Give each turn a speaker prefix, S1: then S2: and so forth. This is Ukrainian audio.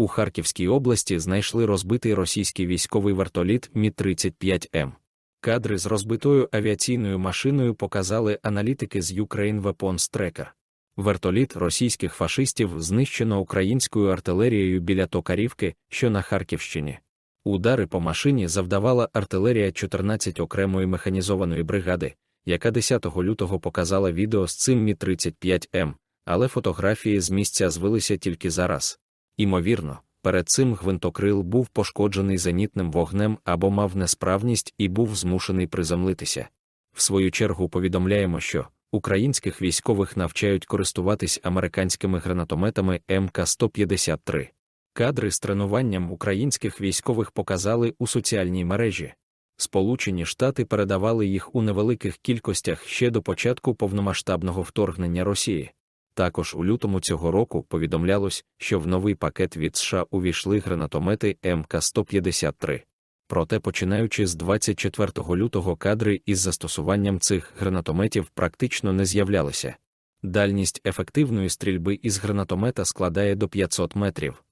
S1: У Харківській області знайшли розбитий російський військовий вертоліт Мі-35М. Кадри з розбитою авіаційною машиною показали аналітики з Ukraine Weapons Tracker. Вертоліт російських фашистів знищено українською артилерією біля Токарівки, що на Харківщині. Удари по машині завдавала артилерія 14 окремої механізованої бригади, яка 10 лютого показала відео з цим Мі-35М, але фотографії з місця звилися тільки зараз. Імовірно, перед цим гвинтокрил був пошкоджений зенітним вогнем або мав несправність і був змушений приземлитися. В свою чергу повідомляємо, що українських військових навчають користуватись американськими гранатометами МК-153. Кадри з тренуванням українських військових показали у соціальній мережі. Сполучені Штати передавали їх у невеликих кількостях ще до початку повномасштабного вторгнення Росії. Також у лютому цього року повідомлялось, що в новий пакет від США увійшли гранатомети МК-153. Проте, починаючи з 24 лютого, кадри із застосуванням цих гранатометів практично не з'являлися. Дальність ефективної стрільби із гранатомета складає до 500 метрів.